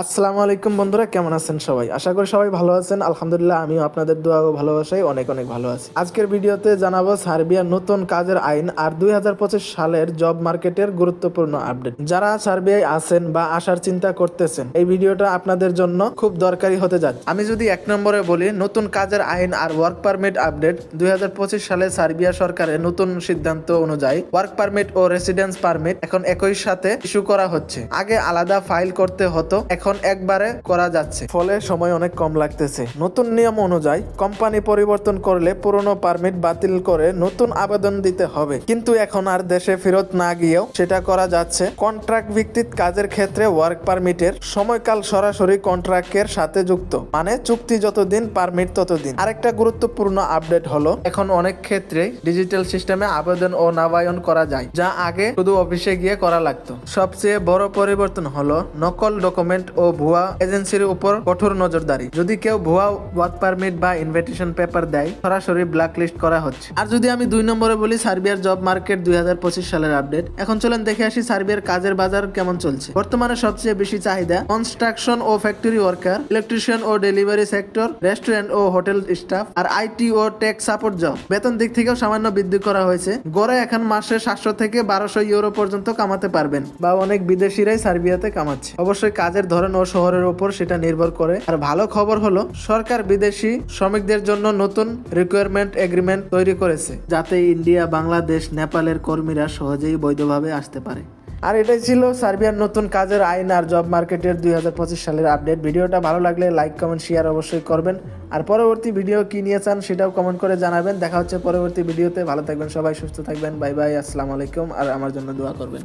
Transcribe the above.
আসসালামু আলাইকুম বন্ধুরা, কেমন আছেন সবাই? আশা করি সবাই ভালো আছেন। আলহামদুলিল্লাহ, আমিও আপনাদের দোয়া ও অনেক অনেক ভালো আছি। আজকের ভিডিওতে জানাব সার্বিয়ার নতুন কাজের আইন আর দুই হাজার পঁচিশ সালের জব মার্কেটের গুরুত্বপূর্ণ আপডেট। যারা সার্বিয়ায় আছেন বা আসার চিন্তা করতেছেন, এই ভিডিওটা আপনাদের জন্য খুব দরকারি হতে যাচ্ছে আমি যদি এক নম্বরে বলি, নতুন কাজের আইন আর ওয়ার্ক পারমিট আপডেট দুই হাজার পঁচিশ সালে সার্বিয়া সরকারের নতুন সিদ্ধান্ত অনুযায়ী ওয়ার্ক পারমিট ও রেসিডেন্স পারমিট এখন একই সাথে ইস্যু করা হচ্ছে। আগে আলাদা ফাইল করতে হতো এখন একবারে করা যাচ্ছে। ফলে সময় অনেক কম লাগতেছে। নতুন নিয়ম অনুযায়ী, কোম্পানি পরিবর্তন করলে পুরনো পারমিট বাতিল করে নতুন আবেদন দিতে হবে। কিন্তু এখন আর দেশে ফেরত না গিয়েও সেটা করা যাচ্ছে। কন্ট্রাক্ট ভিত্তিক কাজের ক্ষেত্রে ওয়ার্ক পারমিটের সময়কাল সরাসরি কন্ট্রাক্টের সাথে যুক্ত। মানে চুক্তি যতদিন, পারমিট ততদিন। আরেকটা গুরুত্বপূর্ণ আপডেট হলো, এখন অনেক ক্ষেত্রে ডিজিটাল সিস্টেমে আবেদন ও নবায়ন করা যায়, যা আগে শুধু অফিসে গিয়ে করা লাগতো। সবচেয়ে বড় পরিবর্তন হলো, নকল ডকুমেন্ট ও ভুয়া এজেন্সির উপর কঠোর নজরদারি। যদি কেউ ভুয়া ওয়ার্ক পারমিট বা ইনভিটেশন পেপার দেয়, সরাসরি ব্ল্যাক লিস্ট করা হচ্ছে। আর যদি আমি দুই নম্বরে বলি, সার্বিয়ার জব মার্কেট দুই হাজার পঁচিশ সালের আপডেট এখন চলেন দেখে আসি সার্বিয়ার কাজের বাজার কেমন চলছে। বর্তমানে সবচেয়ে বেশি চাহিদা কনস্ট্রাকশন ও ফ্যাক্টরি ওয়ার্কার ইলেকট্রিশিয়ান ও ডেলিভারি সেক্টর রেস্টুরেন্ট ও হোটেল স্টাফ আর আইটি ও টেক সাপোর্ট জব বেতন দিক থেকেও সামান্য বৃদ্ধি করা হয়েছে। গড়ে এখন মাসে সাতশো থেকে বারোশো ইউরো পর্যন্ত কামাতে পারবেন, বা অনেক বিদেশিরাই সার্বিয়াতে কামাচ্ছে। অবশ্যই কাজের ধরন ও শহরের উপর সেটা নির্ভর করে। আর ভালো খবর হলো, সরকার বিদেশি শ্রমিকদের জন্য নতুন রিকোয়ারমেন্ট এগ্রিমেন্ট তৈরি করেছে, যাতে ইন্ডিয়া, বাংলাদেশ, নেপালের কর্মীরা সহজেই বৈধভাবে আসতে পারে। আর এটাই ছিল সার্বিয়ার নতুন কাজের আইন আর জব মার্কেটের দুই হাজার পঁচিশ সালের আপডেট ভিডিওটা ভালো লাগলে লাইক কমেন্ট শেয়ার অবশ্যই করবেন। আর পরবর্তী ভিডিও কি নিয়ে চান সেটাও কমেন্ট করে জানাবেন। দেখা হচ্ছে পরবর্তী ভিডিওতে ভালো থাকবেন সবাই, সুস্থ থাকবেন। বাই বাই, আসসালামু আলাইকুম। আর আমার জন্য দোয়া করবেন।